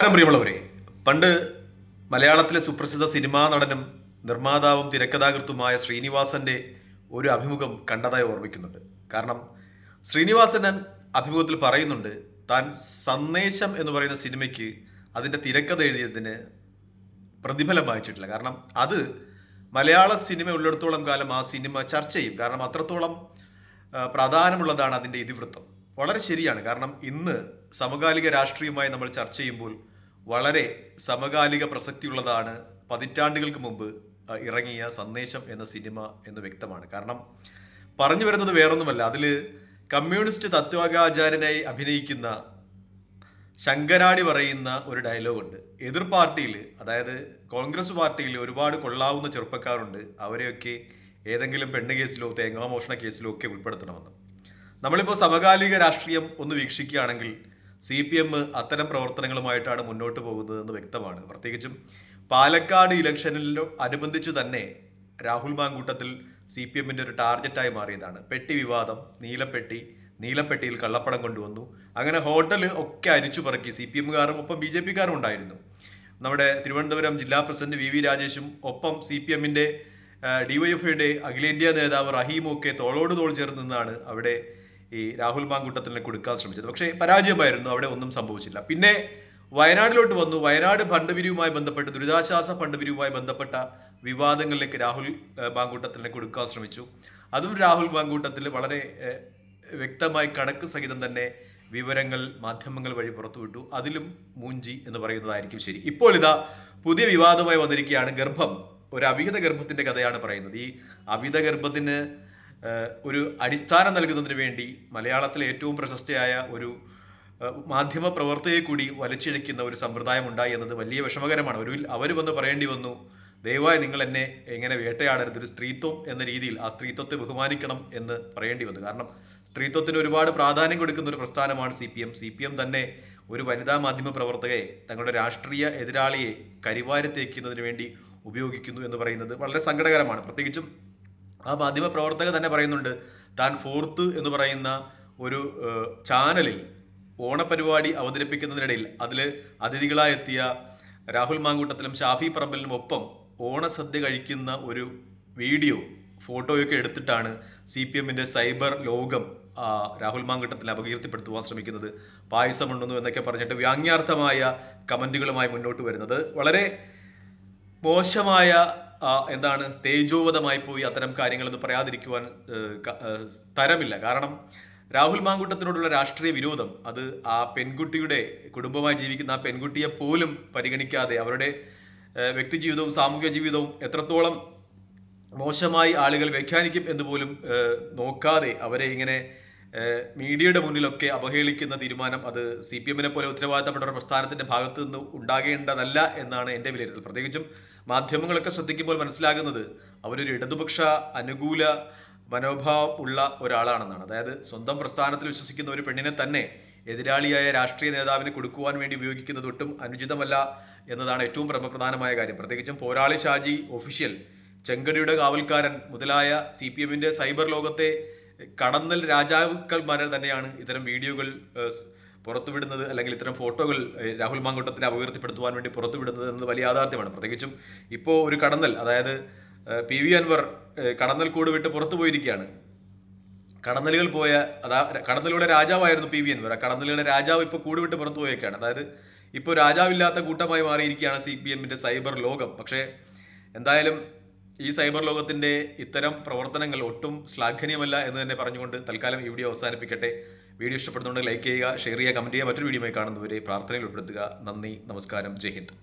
നമസ്കാരം പ്രിയമുള്ളവരെ. പണ്ട് മലയാളത്തിലെ സുപ്രസിദ്ധ സിനിമാ നടനും നിർമ്മാതാവും തിരക്കഥാകൃത്തുമായ ശ്രീനിവാസന്റെ ഒരു അഭിമുഖം കണ്ടതായി ഓർമ്മിക്കുന്നുണ്ട്. കാരണം ശ്രീനിവാസൻ അഭിമുഖത്തിൽ പറയുന്നുണ്ട് താൻ സന്ദേശം എന്ന് പറയുന്ന സിനിമയ്ക്ക് അതിന്റെ തിരക്കഥ എഴുതിയതിന് പ്രതിഫലം വായിച്ചിട്ടില്ല. കാരണം അത് മലയാള സിനിമ ഉള്ളിടത്തോളം കാലം ആ സിനിമ ചർച്ച ചെയ്യും. കാരണം അത്രത്തോളം പ്രധാനമുള്ളതാണ് അതിന്റെ ഇതിവൃത്തം. വളരെ ശരിയാണ്. കാരണം ഇന്ന് സമകാലിക രാഷ്ട്രീയമായി നമ്മൾ ചർച്ച ചെയ്യുമ്പോൾ വളരെ സമകാലിക പ്രസക്തിയുള്ളതാണ് പതിറ്റാണ്ടുകൾക്ക് മുമ്പ് ഇറങ്ങിയ സന്ദേശം എന്ന സിനിമ എന്ന് വ്യക്തമാണ്. കാരണം പറഞ്ഞു വരുന്നത് വേറൊന്നുമല്ല. അതിൽ കമ്മ്യൂണിസ്റ്റ് തത്വാചാര്യനായി അഭിനയിക്കുന്ന ശങ്കരാടി പറയുന്ന ഒരു ഡയലോഗുണ്ട് എതിർ പാർട്ടിയിൽ അതായത് കോൺഗ്രസ് പാർട്ടിയിൽ ഒരുപാട് കൊള്ളാവുന്ന ചെറുപ്പക്കാരുണ്ട്. അവരെയൊക്കെ ഏതെങ്കിലും പെണ്ണ് കേസിലോ തേങ്ങാമോഷണ കേസിലോ ഒക്കെ ഉൾപ്പെടുത്തണമെന്ന്. നമ്മളിപ്പോൾ സമകാലിക രാഷ്ട്രീയം ഒന്ന് വീക്ഷിക്കുകയാണെങ്കിൽ സി പി എം അത്തരം പ്രവർത്തനങ്ങളുമായിട്ടാണ് മുന്നോട്ട് പോകുന്നതെന്ന് വ്യക്തമാണ്. പ്രത്യേകിച്ചും പാലക്കാട് ഇലക്ഷനിലോ അനുബന്ധിച്ച് തന്നെ രാഹുൽ മാങ്കൂട്ടത്തിൽ സി പി എമ്മിന്റെ ഒരു ടാർഗറ്റായി മാറിയതാണ്. പെട്ടി വിവാദം നീലപ്പെട്ടി നീലപ്പെട്ടിയിൽ കള്ളപ്പടം കൊണ്ടുവന്നു. അങ്ങനെ ഹോട്ടൽ ഒക്കെ അരിച്ചു പറക്കി സി പി എമ്മുകാരും ഒപ്പം ബി ജെ പിക്കാരും ഉണ്ടായിരുന്നു. നമ്മുടെ തിരുവനന്തപുരം ജില്ലാ പ്രസിഡന്റ് വി വി രാജേഷും ഒപ്പം സി പി എമ്മിന്റെ ഡിവൈഎഫ്ഐയുടെ അഖിലേന്ത്യാ നേതാവ് റഹീമും ഒക്കെ തോളോട് തോൾ ചേർന്ന് നിന്നാണ് അവിടെ ഈ രാഹുൽ മാങ്കൂട്ടത്തിനെ കൊടുക്കാൻ ശ്രമിച്ചത്. പക്ഷേ പരാജയമായിരുന്നു. അവിടെ ഒന്നും സംഭവിച്ചില്ല. പിന്നെ വയനാട്ടിലോട്ട് വന്നു. വയനാട് ഫണ്ട് ബന്ധപ്പെട്ട് ദുരിതാശ്വാസ ഫണ്ട് ബന്ധപ്പെട്ട വിവാദങ്ങളിലേക്ക് രാഹുൽ മാങ്കൂട്ടത്തിനെ കൊടുക്കാൻ ശ്രമിച്ചു. അതും രാഹുൽ മാങ്കൂട്ടത്തിൽ വളരെ വ്യക്തമായി കണക്ക് സഹിതം തന്നെ വിവരങ്ങൾ മാധ്യമങ്ങൾ വഴി പുറത്തുവിട്ടു. അതിലും മൂഞ്ചി എന്ന് പറയുന്നതായിരിക്കും ശരി. ഇപ്പോൾ ഇതാ പുതിയ വിവാദമായി വന്നിരിക്കുകയാണ് ഗർഭം. ഒരു അവിഹിത ഗർഭത്തിന്റെ കഥയാണ് പറയുന്നത്. ഈ അവിഹിത ഗർഭത്തിന് ഒരു അടിസ്ഥാനം നൽകുന്നതിന് വേണ്ടി മലയാളത്തിലെ ഏറ്റവും പ്രശസ്തയായ ഒരു മാധ്യമ പ്രവർത്തകയെ കൂടി വലിച്ചിഴക്കുന്ന ഒരു സമ്പ്രദായം ഉണ്ടായി എന്നത് വലിയ വിഷമകരമാണ്. ഒരു അവർ വന്ന് പറയേണ്ടി വന്നു ദയവായി നിങ്ങൾ എന്നെ എങ്ങനെ വേട്ടയാടരുത്? ഒരു സ്ത്രീത്വം എന്ന രീതിയിൽ ആ സ്ത്രീത്വത്തെ ബഹുമാനിക്കണം എന്ന് പറയേണ്ടി വന്നു. കാരണം സ്ത്രീത്വത്തിന് ഒരുപാട് പ്രാധാന്യം കൊടുക്കുന്ന ഒരു പ്രസ്ഥാനമാണ് C P M. C P M തന്നെ ഒരു വനിതാ മാധ്യമ പ്രവർത്തകയെ തങ്ങളുടെ രാഷ്ട്രീയ എതിരാളിയെ കരിവാരി തേക്കുന്നതിന് വേണ്ടി ഉപയോഗിക്കുന്നു എന്ന് പറയുന്നത് വളരെ സങ്കടകരമാണ്. പ്രത്യേകിച്ചും ആ മാധ്യമ പ്രവർത്തക തന്നെ പറയുന്നുണ്ട് താൻ ഫോർത്ത് എന്ന് പറയുന്ന ഒരു ചാനലിൽ ഓണപരിപാടി അവതരിപ്പിക്കുന്നതിനിടയിൽ അതിൽ അതിഥികളായി എത്തിയ രാഹുൽ മാങ്കൂട്ടത്തിലും ഷാഫി പറമ്പലിനും ഒപ്പം ഓണസദ്യ കഴിക്കുന്ന ഒരു വീഡിയോ ഫോട്ടോയൊക്കെ എടുത്തിട്ടാണ് സി പി എമ്മിന്റെ സൈബർ ലോകം രാഹുൽ മാങ്കൂട്ടത്തിനെ അപകീർത്തിപ്പെടുത്തുവാൻ ശ്രമിക്കുന്നത്. പായസമുണ്ടെന്നു എന്നൊക്കെ പറഞ്ഞിട്ട് വ്യാങ്യാർത്ഥമായ കമന്റുകളുമായി മുന്നോട്ട് വരുന്നത് വളരെ മോശമായ എന്താണ് തേജോവധമായി പോയി അത്തരം കാര്യങ്ങളെന്ന് പറയാതിരിക്കുവാൻ തരമില്ല. കാരണം രാഹുൽ മാങ്കൂട്ടത്തിനോടുള്ള രാഷ്ട്രീയ വിരോധം അത് ആ പെൺകുട്ടിയുടെ കുടുംബമായി ജീവിക്കുന്ന ആ പെൺകുട്ടിയെ പോലും പരിഗണിക്കാതെ അവരുടെ വ്യക്തി സാമൂഹിക ജീവിതവും എത്രത്തോളം മോശമായി ആളുകൾ വ്യാഖ്യാനിക്കും എന്ന് പോലും നോക്കാതെ അവരെ ഇങ്ങനെ മീഡിയയുടെ മുന്നിലൊക്കെ അവഹേളിക്കുന്ന തീരുമാനം അത് സി പി എമ്മിനെ പോലെ ഉത്തരവാദിത്തപ്പെട്ട ഒരു പ്രസ്ഥാനത്തിന്റെ ഭാഗത്തു നിന്ന് ഉണ്ടാകേണ്ടതല്ല എന്നാണ് എന്റെ വിലയിരുത്തൽ. പ്രത്യേകിച്ചും മാധ്യമങ്ങളൊക്കെ ശ്രദ്ധിക്കുമ്പോൾ മനസ്സിലാകുന്നത് അവരൊരു ഇടതുപക്ഷ അനുകൂല മനോഭാവം ഉള്ള ഒരാളാണെന്നാണ്. അതായത് സ്വന്തം പ്രസ്ഥാനത്തിൽ വിശ്വസിക്കുന്ന ഒരു പെണ്ണിനെ തന്നെ എതിരാളിയായ രാഷ്ട്രീയ നേതാവിന് കൊടുക്കുവാൻ വേണ്ടി ഉപയോഗിക്കുന്നത് ഒട്ടും അനുചിതമല്ല എന്നതാണ് ഏറ്റവും പ്രമപ്രധാനമായ കാര്യം. പ്രത്യേകിച്ചും പോരാളി ഷാജി ഒഫീഷ്യൽ ചെങ്കടിയുടെ കാവൽക്കാരൻ മുതലായ സി പി എമ്മിന്റെ സൈബർ ലോകത്തെ കടന്നൽ രാജാക്കന്മാരെ തന്നെയാണ് ഇത്തരം വീഡിയോകൾ പുറത്തുവിടുന്നത് അല്ലെങ്കിൽ ഇത്തരം ഫോട്ടോകൾ രാഹുൽ മാങ്കൂട്ടത്തിനെ അപകീർത്തിപ്പെടുത്തുവാൻ വേണ്ടി പുറത്തുവിടുന്നത് എന്നത് വലിയ യാഥാർത്ഥ്യമാണ്. പ്രത്യേകിച്ചും ഇപ്പോൾ ഒരു കടന്നൽ അതായത് പി. വി. അൻവർ കടന്നൽ കൂട് വിട്ട് പുറത്തു പോയിരിക്കുകയാണ്. കടന്നലുകൾ പോയ അതാ കടന്നലുകളുടെ രാജാവായിരുന്നു പി. വി. അൻവർ. ആ കടന്നലുകളുടെ രാജാവ് ഇപ്പോൾ കൂട് വിട്ട് പുറത്തു പോയേക്കാണ്. അതായത് ഇപ്പോൾ രാജാവില്ലാത്ത കൂട്ടമായി മാറിയിരിക്കുകയാണ് സി. പി. എമ്മിന്റെ സൈബർ ലോകം. പക്ഷേ എന്തായാലും ഈ സൈബർ ലോകത്തിന്റെ ഇത്തരം പ്രവർത്തനങ്ങൾ ഒട്ടും ശ്ലാഘനീയമല്ല എന്ന് തന്നെ പറഞ്ഞുകൊണ്ട് തൽക്കാലം ഈ വീഡിയോ അവസാനിപ്പിക്കട്ടെ. വീഡിയോ ഇഷ്ടപ്പെടുന്നുണ്ടെങ്കിൽ ലൈക്ക് ചെയ്യുക ഷെയർ ചെയ്യുക കമന്റ് ചെയ്യുക. മറ്റൊരു വീഡിയോയുമായി കാണുന്നവരെ പ്രാർത്ഥനയിൽ ഉൾപ്പെടുത്തുക. നന്ദി നമസ്കാരം. ജയ് ഹിന്ദ്.